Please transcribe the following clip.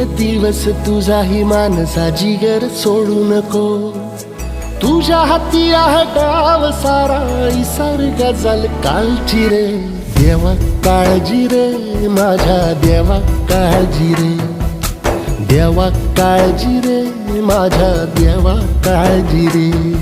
येईल दिवस तुझाही मानसा जिगर सोडू नको. तुझ्या हाती आहे गाव सारा इसार गजल कालची रे. देवा काळजी रे माझ्या देवा काळजी रे. देवा काळजी रे माझ्या देवा काळजी रे.